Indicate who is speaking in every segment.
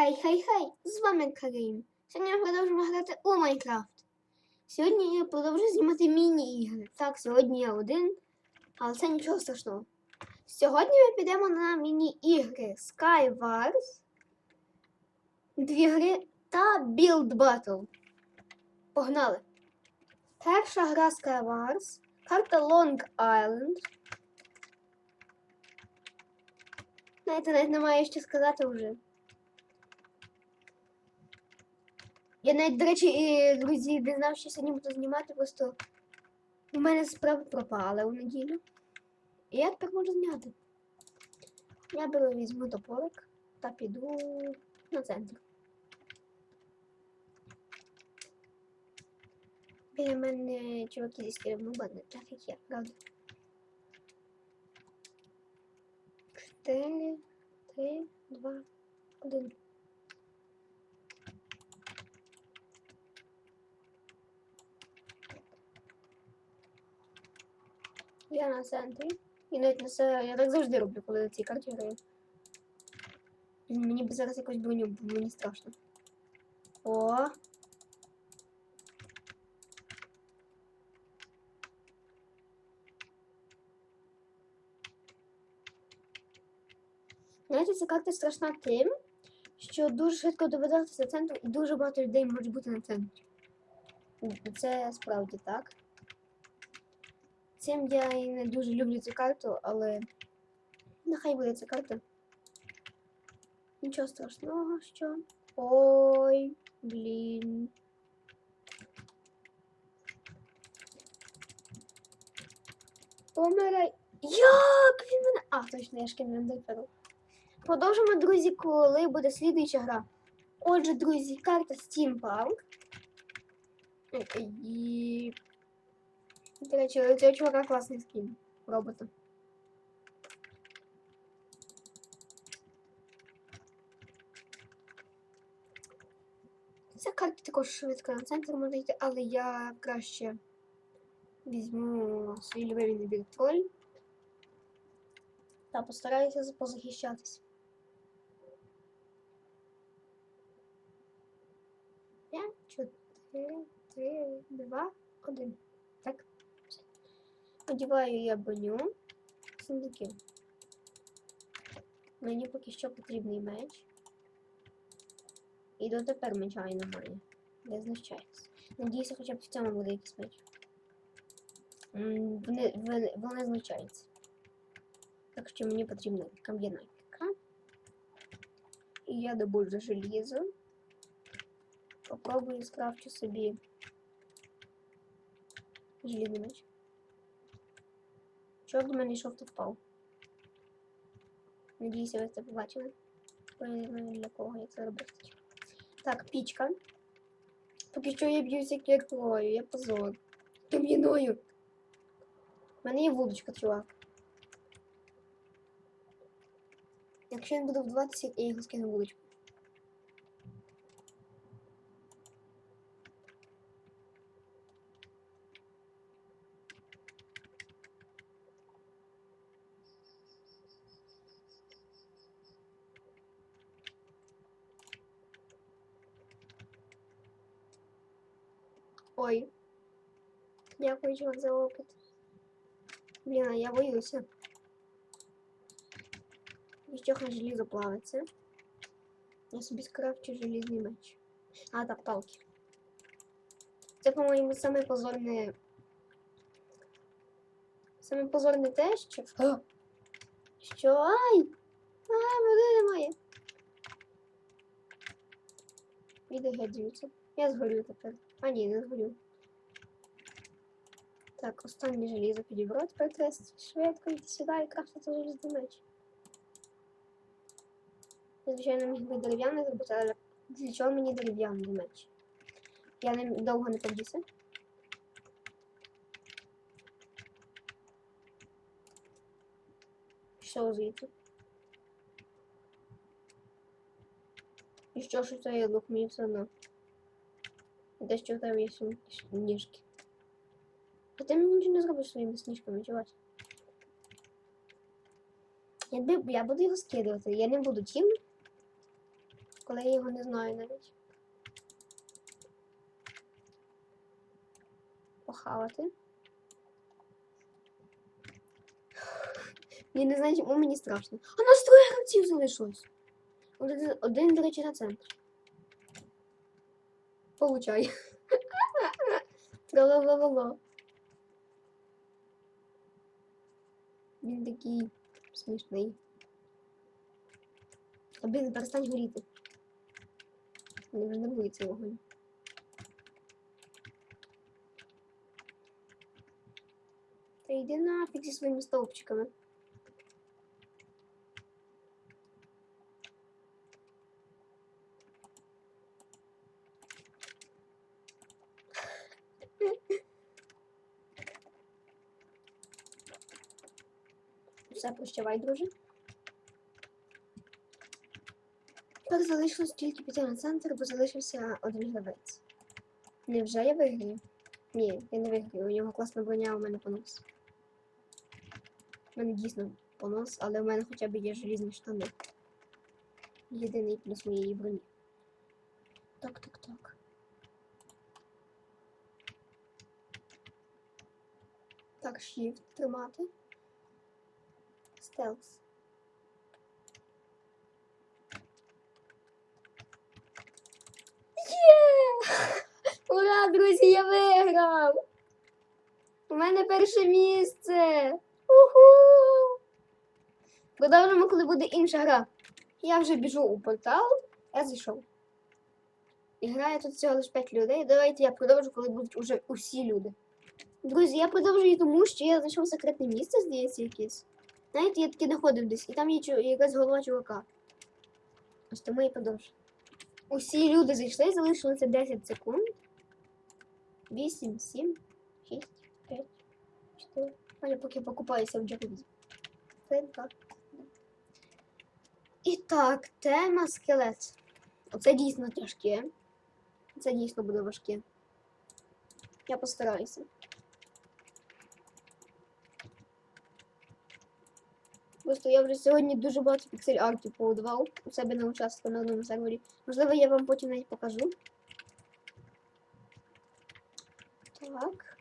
Speaker 1: Хей-хей-хей! З вами Карим. Сьогодні ми продовжуємо грати у Майнкрафт. Сьогодні я продовжую знімати міні-ігри. Так, сьогодні я один, але це нічого страшного. Сьогодні ми підемо на міні-ігри Skywars, дві гри та Build Battle. Погнали! Перша гра Skywars, карта Long Island. Знаєте, навіть немає що сказати вже. Я навіть, до речі, і, друзі, не знав, що сьогодні буду знімати, просто у мене справа пропала у неділю. І я тепер можу зняти. Я беру візьму топорик та піду на центр. Біля мене чуваки зі скіром бандит, так як я, правда. Чотири, три, два, один. Я на центрі. І навіть на це я так завжди роблю, коли на цій карті граю. Мені б зараз якусь броню, бо мені страшно. О! Знаєте, ця карта страшна тим, що дуже швидко доведеться до центру і дуже багато людей може бути на центрі. Це справді так. Цим я і не дуже люблю цю карту, але нехай буде ця карта. Нічого страшного, що. Ой, блін. Помирай. Як він мене. А, точно, я ж кинув Продовжимо, друзі, коли буде слідуюча гра. Отже, друзі, карта Steampunk. І до речі, у цього чувака класний скін робота. Ця карта також швидко на центр може йти, але я краще візьму свій любимий набір троль та постараюся позахищатись. П'ять, чотири, три, два, один. Так. Одіваю я броню. Сундуки. Мені поки що потрібний меч. І дотепер меча і немає. Не знущається. Надіюся, хоча б в цьому буде якийсь меч. Вони, вони, вони знущаються. Так що мені потрібна кам'яна. І я добуду желізо. Попробую скрафчу собі желізний меч. Чорт до мене йшов, то впав. Надіюся, ви це побачили. Я не знаю для кого я це робити. Так, пічка. Поки що я б'юся кіркою, я позор. Кам'яною. У мене є вудочка, чувак. Якщо він буде вдаватися, я його скину вудочку. Ой. Дякую, чувак, за опит. Блін, а я боюся. І що хай желізо плавиться. Я собі скрафчу желізний меч. А, так, палки. Це, по-моєму, саме позорне. Саме позорне те, що. А! Що? Ай! А, води немає. Відео геть Я згорю тепер. А ні, не згорю. Так, останнє желізо підібрати, треба швидко йти сюди і крафтити желізний меч. Я, звичайно, міг би дерев'яний зробити, але для чого мені дерев'яний меч? Я не, довго не поб'юся. Що звідти? І що ж це лук мені все одно? Те, що тебе є ніжки. А ти мені нічого не зробиш своїми сніжками, чувак. Я, я буду його скидувати. Я не буду тім. коли я його не знаю навіть. Похавати. Я не знаю, чому мені страшно. А нас троє гравців залишилось. Один, один, до речі, на центр. Получай. Тра-ла-ла-ла-ла. Він такий смішний. Блін, перестань горіти. Мені вже нервує цей вогонь. Та йди нафіг зі своїми стовпчиками. Все, прощавай, друже. Тепер залишилось тільки піти на центр, бо залишився один гравець. Невже я виграю? Ні, я не виграю. У нього класна броня, у мене понос. У мене дійсно понос, але у мене хоча б є желізні штани. Єдиний плюс моєї броні. Так, так, так. Так, shift тримати. Стелс. Є! Ура, друзі, я виграв! У мене перше місце! Уху! Продовжимо, коли буде інша гра. Я вже біжу у портал, я зайшов. І грає тут всього лише 5 людей. Давайте я продовжу, коли будуть уже усі люди. Друзі, я продовжую тому, що я знайшов секретне місце, здається, якесь. Знаєте, я таки знаходив десь, і там є якась голова чувака. Ось тому і продовжу. Усі люди зайшли, залишилося 10 секунд. 8, 7, 6, 5, 4. А я поки покупаюся в джакузі. І так, тема скелет. Оце дійсно тяжке. Це дійсно буде важке. Я постараюся. Просто я вже сьогодні дуже багато піксель артів побудував у себе на участку на одному сервері. Можливо, я вам потім навіть покажу. Так.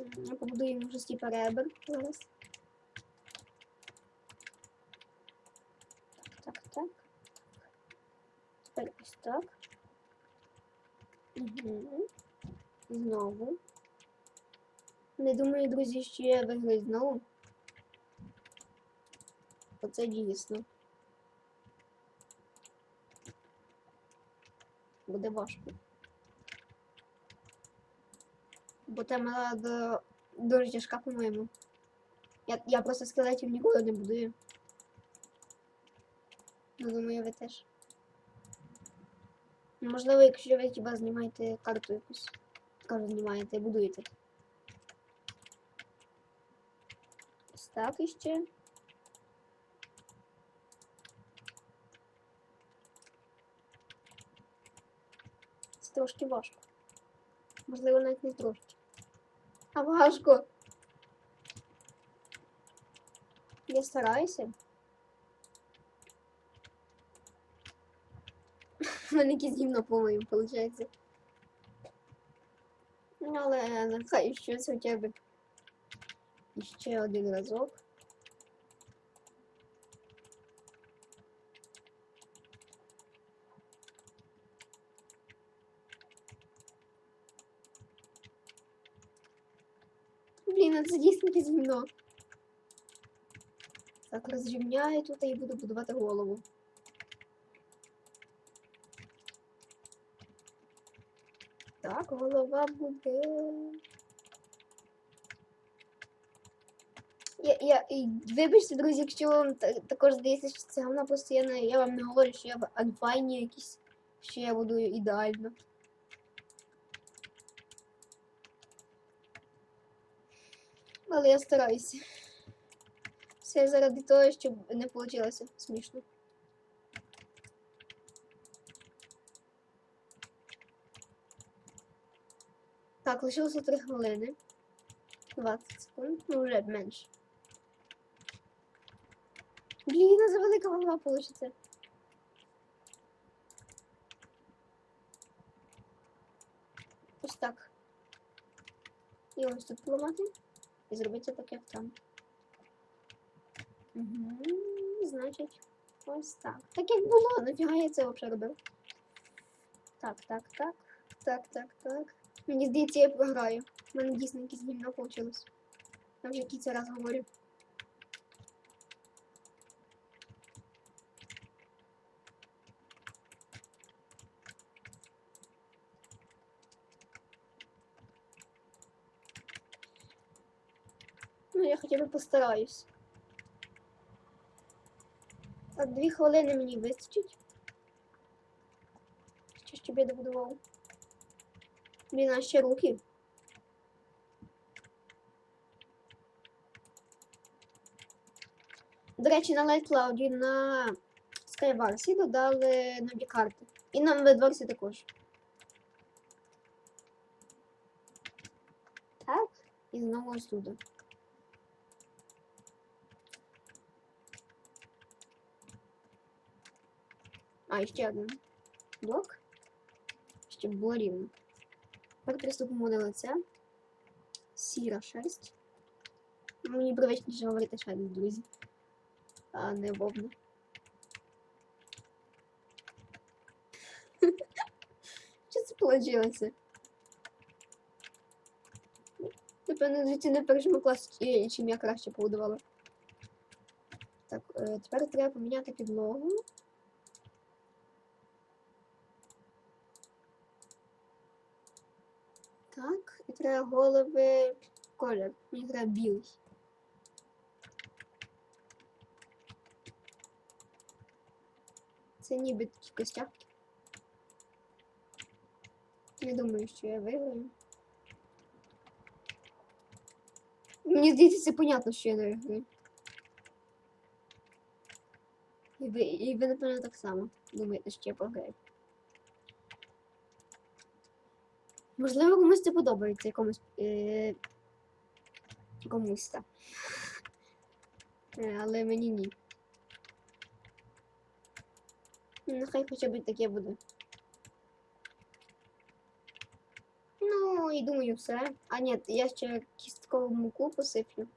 Speaker 1: М, Я побудую йому щось типа ребер зараз. Так, так, так. Тепер ось так. Угу. Знову. Не думаю, друзі, що я знову. Оце дійсно. Буде важко. Бо тема до... дуже тяжка, по-моєму. Я, я просто скелетів ніколи не будую. Ну, думаю, ви теж. Можливо, якщо ви хіба знімаєте карту якусь. Кажу, знімаєте, будуєте. Так іще. Це трошки важко. Можливо, навіть не трошки. А важко. Я стараюся. У мене якісь гімно по-моєму, виходить. Ну, але нехай щось хоча б. І ще один разок. Блін, а це дійсно якесь. Так, розрівняю тут і буду будувати голову. Так, голова буде. Я, я, вибачте, друзі, якщо вам також здається, що це вона постійно, я вам не говорю, що я в альфайні якісь, що я буду ідеально. Але я стараюся. Все заради того, щоб не вийшло смішно. Так, лишилося 3 хвилини. 20 секунд, ну вже менше. Блін, за велика голова получиться. Ось так. І ось тут поламати. І зробити так, як там. Угу. Значить, ось так. Так як було, нафіга я це взагалі робив. Так, так, так. Так, так, так. Мені здається, я програю. У мене дійсно якесь гімно вийшло. Я вже це раз говорю. Ну, я хоча б постараюсь. Так, дві хвилини мені вистачить. Ще щоб я добудував. Блін, а ще руки. До речі, на Cloud на Skywars додали нові карти. І на Медворсі також. Так, і знову туди. А, ще один блок. Щоб було рівно. Тепер приступимо до лиця. Сіра шерсть. Мені привичніше говорити шерсть, друзі. А не вовна. Що це получилося? Напевно, звідси на першому класі, чим я краще побудувала. Так, е, тепер треба поміняти підлогу. Так, і треба голови колір. Мені треба білий. Це ніби такі костяшки. Не думаю, що я виграю. Мені здається, це понятно, що я не виграю. І ви, і ви, напевно, так само думаєте, що я програю. Можливо, комусь це подобається, якомусь. Е... Комусь так. Е, але мені ні. Ну, Нехай хоча б таке буде. Ну, і думаю, все. А ні, я ще кісткову муку посиплю.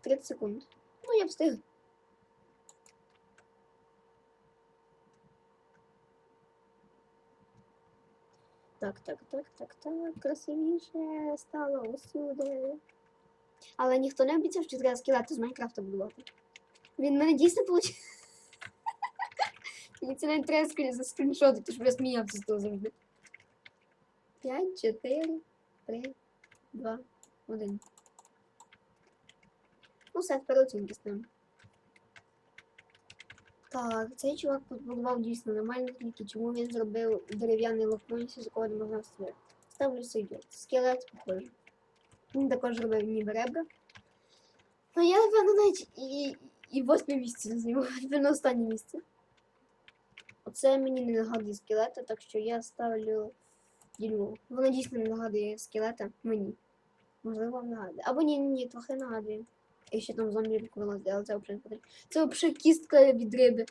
Speaker 1: 30 секунд. Ну, я встиг. Так, так, так, так, так. Красивіше стало усюди. Але ніхто не обіцяв, що треба скелети з Майнкрафта будувати. Він мене дійсно получив. Мені це навіть треба скрін заскріншотити, щоб я сміявся з того завжди. 5, 4, 3, 2, 1. Ну, все, оцінки з ним. Так, цей чувак побудував дійсно нормально тільки чому він зробив дерев'яний локоніс, з якого не можна вставити. Ставлю сойдет. Скелет похожий. Він також робив ніби ребра. Ну я, напевно, навіть і, і восьме місце займу, напевно, останнє місце. Оце мені не нагадує скелета, так що я ставлю дерьмо. Воно дійсно не нагадує скелета мені. Можливо, вам нагадує. Або ні, ні, ні, трохи нагадує. І ще там зомбі вилазить, але це взагалі не потрібно. Це взагалі кістка від риби.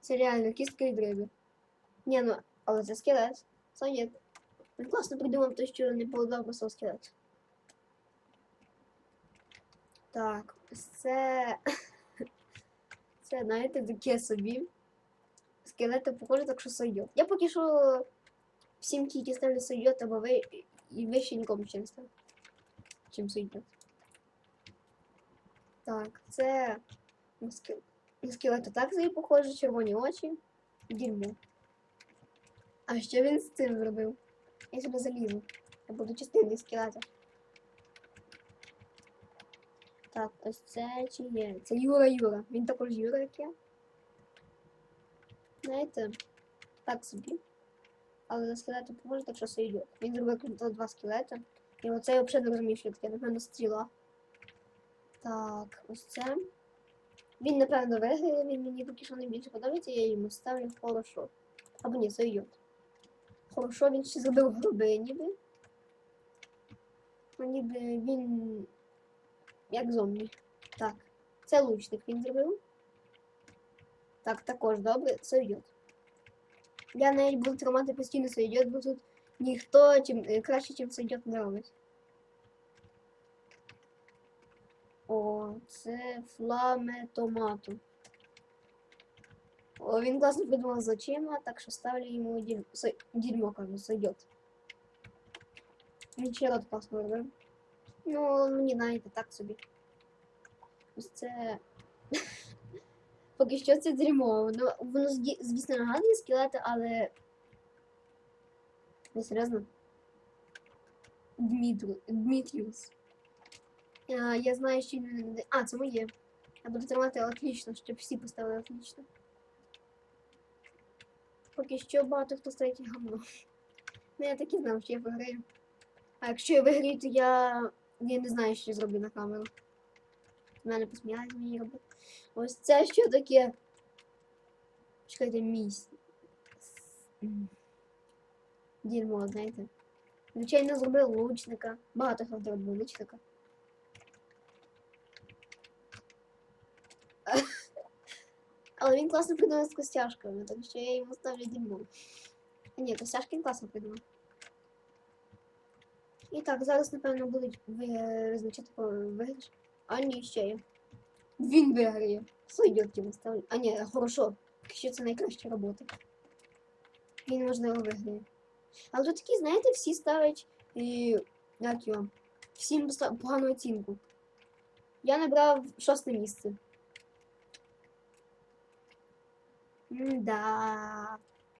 Speaker 1: Це реально кістка від риби. Ні, ну, але це скелет. Це є. Він класно придумав те, що не полагав просто скелет. Так, це. Це, знаєте, таке собі. Скелети похоже, так що сойдет. Я поки що всім тільки ставлю сойдет, або ви і вище нікому ще не ставлю. Чим сойдет. Так, це на скел... на скелета так собі похоже, червоні очі. Дерьмо. А що він з цим зробив? Я сюди залізу. Я буду частиною скелета. Так, ось це чи є? Це Юра Юра. Він також Юра, як я. Знаєте, так собі. Але за скелетом поможе, так що все йде. Він зробив два скелета. І оце я взагалі не розумію, що таке, напевно, стріла. Так, ось це. Він, напевно, виграє, він мені поки що найбільше подобається, я йому ставлю хорошо. Або ні, зайдет. Хорошо, він ще зробив груби ніби. Ну, ніби він як зомбі. Так, це лучник він зробив. Так, також добре, сойдет. Я навіть буду тримати постійно сойдет, бо тут ніхто чим, е, краще, чим сойдет не робить. О, це фламе томату. О, він класно придумав з очима, так що ставлю йому сой- дерьмо, кажу, сойдет. Він ще рот класно робив. Ну, мені знаєте, так собі. Ось це. Поки що це дерьмо. Воно, воно звісно нагадує скелети, але. Не серйозно. Дмитріус. А, я знаю, що А, це моє. Я буду тримати отлично, щоб всі поставили отлично. Поки що багато хто ставить гамно. Ну, я так і знав, що я виграю. А якщо я виграю, то я. Я не знаю, що зроблю на камеру. В мене посміялися мені робити. Ось це що таке? Чекайте, місць. Дерьмо, знаєте. Звичайно, зробив лучника. Багато хто зробив лучника. Але він класно придумав з костяшками, так що я йому ставлю дерьмо. Ні, костяшки він класно придумав. І так, зараз, напевно, будуть ви- визначати по виграш. А ні, ще є. Він виграє. Сойдет йому ставлю. А ні, хорошо. Поки що це найкраща робота. Він, можливо, виграє. Але тут такі, знаєте, всі ставлять і. Як його? Всім погану оцінку. Я набрав шосте місце. Да.